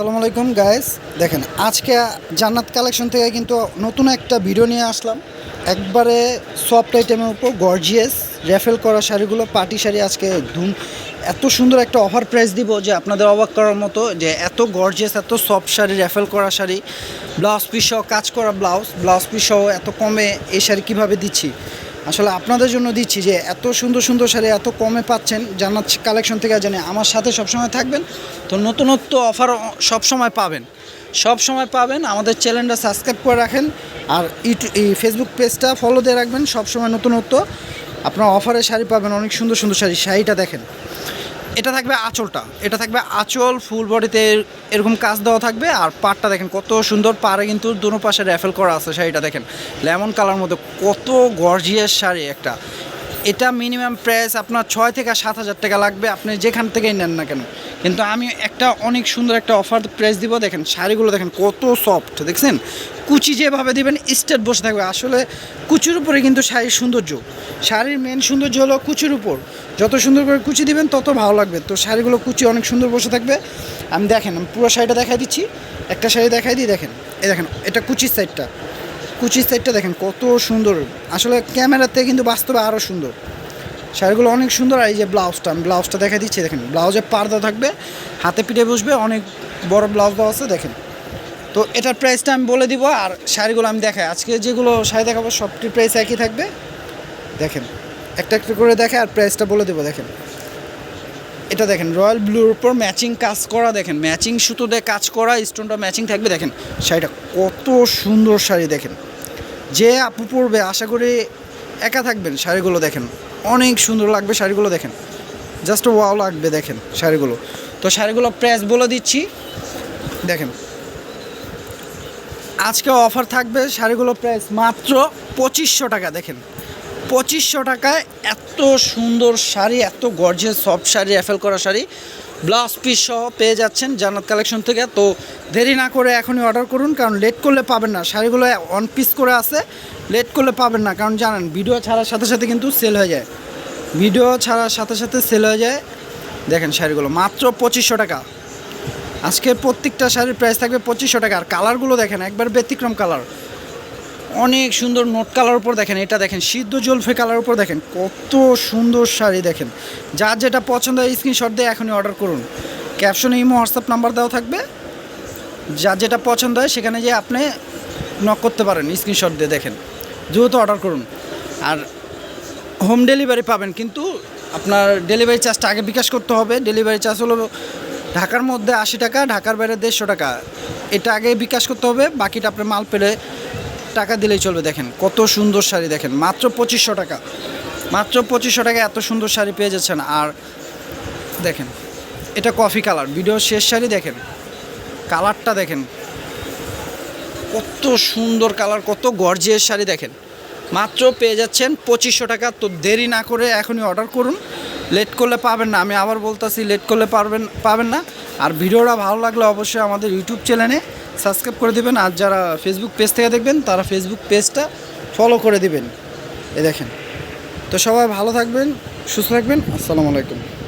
আসসালামু আলাইকুম গায়েস দেখেন, আজকে জান্নাত কালেকশন থেকে কিন্তু নতুন একটা ভিডিও নিয়ে আসলাম। একবারে সফট আইটেমের উপর গর্জিয়াস র্যাফেল করা শাড়িগুলো, পার্টি শাড়ি আজকে ধুম, এত সুন্দর একটা অফার প্রাইস দিব যে আপনাদের অবাক করার মতো যে এত গর্জিয়াস এত সফট শাড়ি র্যাফেল করা শাড়ি ব্লাউজ পিস সহ কাজ করা ব্লাউজ ব্লাউজ পিস সহ এত কমে এই শাড়ি কীভাবে দিচ্ছি? আসলে আপনাদের জন্য দিচ্ছি যে এত সুন্দর সুন্দর শাড়ি এত কমে পাচ্ছেন, জান্নাত কালেকশন থেকে জানি আমার সাথে সবসময় থাকবেন। তো নতুনত্ব অফার সবসময় পাবেন। সব সময় পাবেন, আমাদের চ্যানেলটা সাবস্ক্রাইব করে রাখেন, আর ফেসবুক পেজটা ফলো দিয়ে রাখবেন সবসময় নতুনত্ব। আপনার অফারে শাড়ি পাবেন, অনেক সুন্দর সুন্দর শাড়ি, শাড়িটা দেখেন। এটা থাকবে আঁচলটা। এটা থাকবে আঁচল ফুল বডিতে এরকম কাজ দেওয়া থাকবে। আর পাড়টা দেখেন, কত সুন্দর পাড়ে কিন্তু দুনো পাশে র্যাফেল করা আছে শাড়িটা দেখেন। লেমন কালার মধ্যে কত গর্জিয়াস শাড়ি একটা। এটা মিনিমাম প্রাইস আপনার ছয় থেকে সাত হাজার টাকা লাগবে, আপনি যেখান থেকেই নেন না কেন। কিন্তু আমি একটা অনেক সুন্দর একটা অফার প্রাইস দিব। দেখেন, শাড়িগুলো দেখেন, কত সফট দেখছেন? কুচি যেভাবে দিবেন, স্টেট বসে থাকবে। আসলে কুচির উপরে কিন্তু শাড়ির সৌন্দর্য। শাড়ির মেন সৌন্দর্য হলো কুচির উপর। যত সুন্দর করে কুচি দিবেন, তত ভালো লাগবে। তো শাড়িগুলো কুচি অনেক সুন্দর বসে থাকবে। আমি দেখেন, আমি পুরো শাড়িটা দেখাই দিচ্ছি। একটা শাড়ি দেখাই দিই, দেখেন। এই দেখেন, এটা কুচির সাইডটা কুচির সাইডটা দেখেন, কত সুন্দর। আসলে ক্যামেরাতে কিন্তু বাস্তবে আরও সুন্দর। শাড়িগুলো অনেক সুন্দর। আর এই যে ব্লাউজটা, আমি ব্লাউজটা দেখা দিচ্ছি, দেখেন। ব্লাউজে পার্দা থাকবে, হাতে পিঠে বসবে, অনেক বড় ব্লাউজ দেওয়া আছে, দেখেন। তো এটার প্রাইসটা আমি বলে দিব আর শাড়িগুলো আমি দেখাই। আজকে যেগুলো শাড়ি দেখাবো, সবটির প্রাইস একই থাকবে। দেখেন, একটা একটা করে দেখে আর প্রাইসটা বলে দেবো, দেখেন। এটা দেখেন রয়্যাল ব্লুর উপর ম্যাচিং কাজ করা, দেখেন। ম্যাচিং সুতো দিয়ে কাজ করা স্টোনটা ম্যাচিং থাকবে, দেখেন। শাড়িটা কত সুন্দর শাড়ি, দেখেন। যে আপু পরবে, আশা করি একা থাকবেন শাড়িগুলো, দেখেন। অনেক সুন্দর লাগবে শাড়িগুলো, দেখেন। জাস্ট ওয়াও লাগবে, দেখেন, শাড়িগুলো। তো শাড়িগুলো প্রাইস বলে দিচ্ছি। দেখেন আজকে অফার থাকবে শাড়িগুলো প্রাইস মাত্র পঁচিশশো টাকা, দেখেন। পঁচিশশো টাকায় এত সুন্দর শাড়ি, এত গর্জেস সফট শাড়ি অ্যাফেল করা শাড়ি ব্লাউজ পিস সহ পেয়ে যাচ্ছেন জান্নাত কালেকশন থেকে। তো দেরি না করে এখনই অর্ডার করুন, কারণ লেট করলে পাবেন না। শাড়িগুলো অন পিস করে আছে লেট করলে পাবেন না। কারণ জানেন ভিডিও ছাড়ার সাথে সাথে কিন্তু সেল হয়ে যায়। ভিডিও ছাড়ার সাথে সাথে সেল হয়ে যায়। দেখেন শাড়িগুলো, মাত্র পঁচিশশো টাকা। আজকে প্রত্যেকটা শাড়ির প্রাইস থাকবে পঁচিশশো টাকা। আর কালারগুলো দেখেন, একবার ব্যতিক্রম কালার অনেক সুন্দর নোট কালার উপর দেখেন, এটা দেখেন, সিদ্ধ জলফে কালার উপর দেখেন, কত সুন্দর শাড়ি দেখেন। যার যেটা পছন্দ হয় স্ক্রিনশট দিয়ে এখনই অর্ডার করুন। ক্যাপশনে ইমো হোয়াটসঅ্যাপ নাম্বার দেওয়া থাকবে। যার যেটা পছন্দ হয় সেখানে যে আপনি নক করতে পারেন স্ক্রিনশট দিয়ে দেখেন। দ্রুত অর্ডার করুন। আর হোম ডেলিভারি পাবেন, কিন্তু আপনার ডেলিভারি চার্জটা আগে বিকাশ করতে হবে। ডেলিভারি চার্জ হলো ঢাকার মধ্যে আশি টাকা, ঢাকার বাইরে দেড়শো টাকা। এটা আগে বিকাশ করতে হবে, বাকিটা আপনার মাল পেলে টাকা দিলেই চলবে, দেখেন। কত সুন্দর শাড়ি, দেখেন। মাত্র পঁচিশশো টাকা। মাত্র পঁচিশশো টাকা এত সুন্দর শাড়ি পেয়ে যাচ্ছেন। আর দেখেন, এটা কফি কালার। ভিডিও শেষ শাড়ি, দেখেন। কালারটা দেখেন। কত সুন্দর কালার, কত গর্জিয়াস শাড়ি, দেখেন। মাত্র পেয়ে যাচ্ছেন পঁচিশশো টাকা। তো দেরি না করে এখনই অর্ডার করুন। লেট করলে পাবেন না। আমি আবার বলতেছি লেট করলে পারবেন, পাবেন না। আর ভিডিওটা ভালো লাগলে অবশ্যই আমাদের ইউটিউব চ্যানেলে সাবস্ক্রাইব করে দেবেন। আর যারা ফেসবুক পেজ থেকে দেখবেন, তারা ফেসবুক পেজটা ফলো করে দিবেন। এ দেখেন। তো সবাই ভালো থাকবেন, সুস্থ থাকবেন। আসসালামু আলাইকুম।